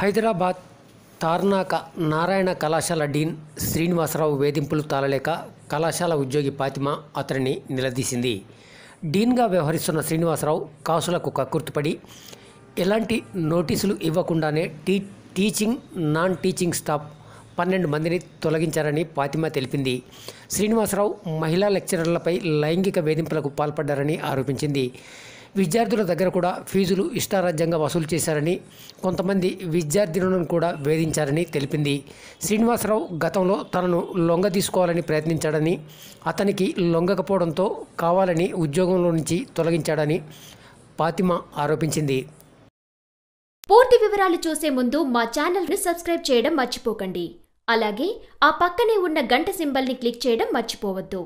హైదరాబాద్ తార్నాక నారాయణ కళాశాల డీన్ శ్రీనివాసరావు వేధింపులు తాళలేక కళాశాల ఉద్యోగి ఫాతిమా అతనిని నిలదీసింది. డీన్గా వ్యవహరిస్తున్న శ్రీనివాసరావు కాసులకు కక్కుర్తిపడి ఎలాంటి నోటీసులు ఇవ్వకుండానే T teaching non teaching staff పన్నెండు మందిని తొలగించారని ఫాతిమా తెలిపింది. శ్రీనివాసరావు మహిళా లెక్చరర్లపై లైంగిక వేధింపులకు పాల్పడ్డారని ఆరోపించింది. విద్యార్థుల దగ్గర కూడా ఫీజులు ఇష్టారాజ్యంగా వసూలు చేశారని కొంతమంది విద్యార్థినులను కూడా వేధించారని తెలిపింది. శ్రీనివాసరావు గతంలో తనను లొంగ తీసుకోవాలని ప్రయత్నించాడని అతనికి లొంగకపోవడంతో కావాలని ఉద్యోగంలో నుంచి తొలగించాడని ఫాతిమా ఆరోపించింది. పూర్తి వివరాలు చూసే ముందు మా ఛానల్ని సబ్స్క్రైబ్ చేయడం మర్చిపోకండి. అలాగే ఆ పక్కనే ఉన్న గంట సింబల్ని క్లిక్ చేయడం మర్చిపోవద్దు.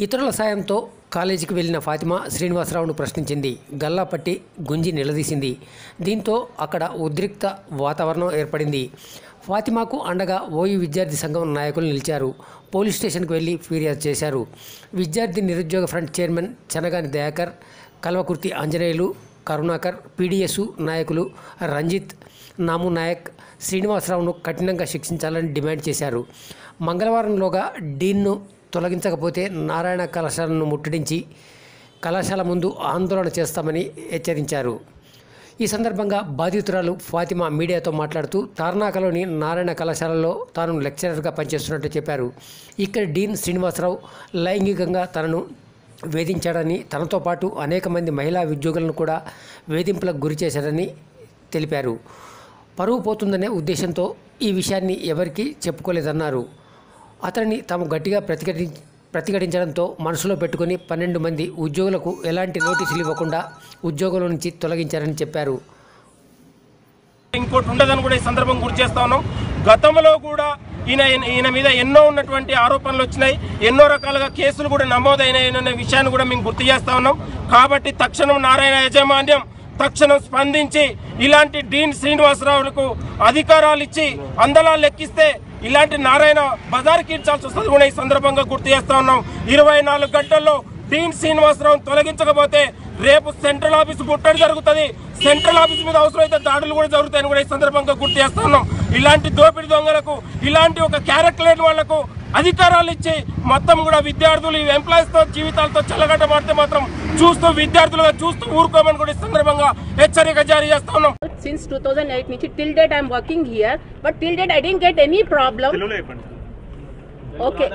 ఇతరుల సాయంతో కాలేజీకి వెళ్ళిన ఫాతిమా శ్రీనివాసరావును ప్రశ్నించింది. గల్లా పట్టి గుంజి నిలదీసింది. దీంతో అక్కడ ఉద్రిక్త వాతావరణం ఏర్పడింది. ఫాతిమాకు అండగా ఓయూ విద్యార్థి సంఘం నాయకులు నిలిచారు. పోలీస్ స్టేషన్కు వెళ్ళి ఫిర్యాదు చేశారు. విద్యార్థి నిరుద్యోగ front chairman Chenagani Dayakar Kalwakurthy Anjaneyulu Karunakar PDS నాయకులు రంజిత్ నాము నాయక్ శ్రీనివాసరావును కఠినంగా శిక్షించాలని డిమాండ్ చేశారు. మంగళవారంలోగా డీన్ను తొలగించకపోతే నారాయణ కళాశాలను ముట్టడించి కళాశాల ముందు ఆందోళన చేస్తామని హెచ్చరించారు. ఈ సందర్భంగా బాధితురాలు ఫాతిమా మీడియాతో మాట్లాడుతూ తార్నాకలోని నారాయణ కళాశాలలో తాను లెక్చరర్గా పనిచేస్తున్నట్టు చెప్పారు. ఇక్కడ డీన్ శ్రీనివాసరావు లైంగికంగా తనను వేధించాడని తనతో పాటు అనేక మంది మహిళా ఉద్యోగులను కూడా వేధింపులకు గురి చేశాడని తెలిపారు. పరువు పోతుందనే ఉద్దేశంతో ఈ విషయాన్ని ఎవరికీ చెప్పుకోలేదన్నారు. అతనిని తాము గట్టిగా ప్రతిఘటి ప్రతిఘటించడంతో మనసులో పెట్టుకుని పన్నెండు మంది ఉద్యోగులకు ఎలాంటి నోటీసులు ఇవ్వకుండా ఉద్యోగుల నుంచి తొలగించారని చెప్పారు. ఇంకోటి ఉండదని కూడా ఈ సందర్భం గుర్తు చేస్తా ఉన్నాం. గతంలో కూడా ఈయన ఈయన మీద ఎన్నో ఉన్నటువంటి ఆరోపణలు వచ్చినాయి. ఎన్నో రకాలుగా కేసులు కూడా నమోదైనాయి విషయాన్ని కూడా మేము గుర్తు చేస్తా ఉన్నాం. కాబట్టి తక్షణం నారాయణ యాజమాన్యం తక్షణం స్పందించి ఇలాంటి డీన్ శ్రీనివాసరావులకు అధికారాలు ఇచ్చి అందలా లెక్కిస్తే ఇలాంటి నారాయణ బజార్ కీడ్చాల్సి వస్తుంది కూడా ఈ సందర్భంగా గుర్తు చేస్తా ఉన్నాం. ఇరవై నాలుగు గంటల్లో డీన్ శ్రీనివాసరావు తొలగించకపోతే రేపు సెంట్రల్ ఆఫీస్ గుట్టడి జరుగుతుంది. సెంట్రల్ ఆఫీస్ మీద అవసరమైతే దాడులు కూడా జరుగుతాయని కూడా ఈ సందర్భంగా గుర్తు చేస్తా ఉన్నాం. ఇలాంటి దోపిడి దొంగలకు ఇలాంటి ఒక క్యారెక్టర్ లేని వాళ్ళకు అధికారాలు ఇచ్చి మొత్తం కూడా విద్యార్థులు ఈ ఎంప్లాయీస్తో జీవితాలతో చెల్లగట్టబడితే మాత్రం చూస్తూ విద్యార్థులుగా చూస్తూ ఊరుకోమని కూడా ఈ సందర్భంగా హెచ్చరిక జారీ చేస్తా ఉన్నాం. Since 2008 నుంచి till date I'm working here but till date I didn't get any problem. okay.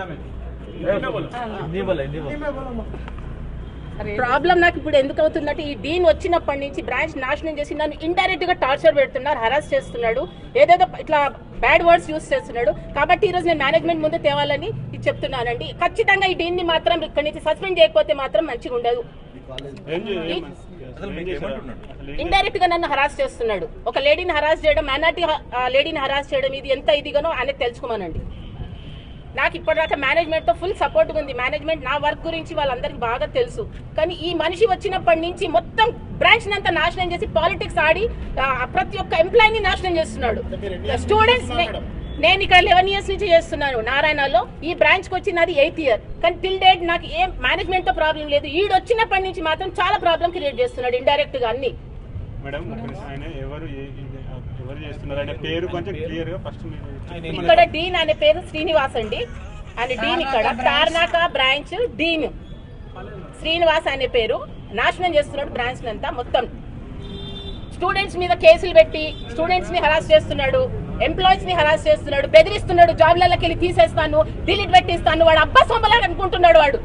Problem నాకు ఇప్పుడు ఎందుకు అవుతుందంటే ఈ డీన్ వచ్చినప్పటి నుంచి బ్రాంచ్ నాశనం చేసి నన్ను ఇండైరెక్ట్గా టార్చర్ పెడుతున్నారు హరాస్ చేస్తున్నాడు ఏదేదో ఇట్లా బ్యాడ్ వర్డ్స్ యూస్ చేస్తున్నాడు. కాబట్టి ఈ రోజు నేను మేనేజ్మెంట్ ముందు తేవాలని ఇది చెప్తున్నానండి. ఖచ్చితంగా ఈ డీన్ని మాత్రం ఇక్కడి నుంచి సస్పెండ్ చేయకపోతే మాత్రం మంచిగా ఉండదు. ఇండైరెక్ట్గా నన్ను హరాస్ చేస్తున్నాడు. ఒక లేడీని హరాస్ చేయడం మైనార్టీ లేడీని హరాస్ చేయడం ఇది ఎంత ఇదిగానో ఆయనకు తెలుసుకోమనండి. నాకు ఇప్పటిదాకా మేనేజ్మెంట్తో ఫుల్ సపోర్ట్ ఉంది. మేనేజ్మెంట్ నా వర్క్ గురించి వాళ్ళందరికీ బాగా తెలుసు. కానీ ఈ మనిషి వచ్చినప్పటి నుంచి మొత్తం బ్రాంచ్ అంతా నాశనం చేసి పాలిటిక్స్ ఆడి ప్రతి ఒక్క ఎంప్లాయీని నాశనం చేస్తున్నాడు. స్టూడెంట్స్ నేను ఇక్కడ లెవెన్ ఇయర్స్ నుంచి చేస్తున్నాను నారాయణలో. ఈ బ్రాంచ్కి వచ్చి నాది ఎయిత్ ఇయర్ కానీ టిల్ డేట్ నాకు ఏం మేనేజ్మెంట్తో ప్రాబ్లం లేదు. ఈడు వచ్చినప్పటి నుంచి మాత్రం చాలా ప్రాబ్లం క్రియేట్ చేస్తున్నాడు ఇండైరెక్ట్గా అన్ని. మేడం ఆయన ఎవరు ఏ- ఇది- ఎవరు చేస్తున్నారు? ఆయన పేరు కొంచెం క్లియర్గా ఫస్ట్ మీరు చెప్తే మనకి ఇక్కడ డీన్ అనే పేరు శ్రీనివాస్ అండి. ఆయన డీన్ ఇక్కడ తార్నాక బ్రాంచ్ డీన్. శ్రీనివాస్ అనే పేరు నాశనం చేస్తున్నాడు బ్రాంచ్ అంతా మొత్తం. స్టూడెంట్స్ మీద కేసులు పెట్టి స్టూడెంట్స్ని హరాస్ చేస్తున్నాడు ఎంప్లాయీస్ని హరాస్ చేస్తున్నాడు బెదిరిస్తున్నాడు జాబ్లలోకి వెళ్ళి తీసేస్తాను డిలీట్ పెట్టిస్తాను వాడు అబ్బా సొమ్మలాగా అనుకుంటున్నాడు వాడు.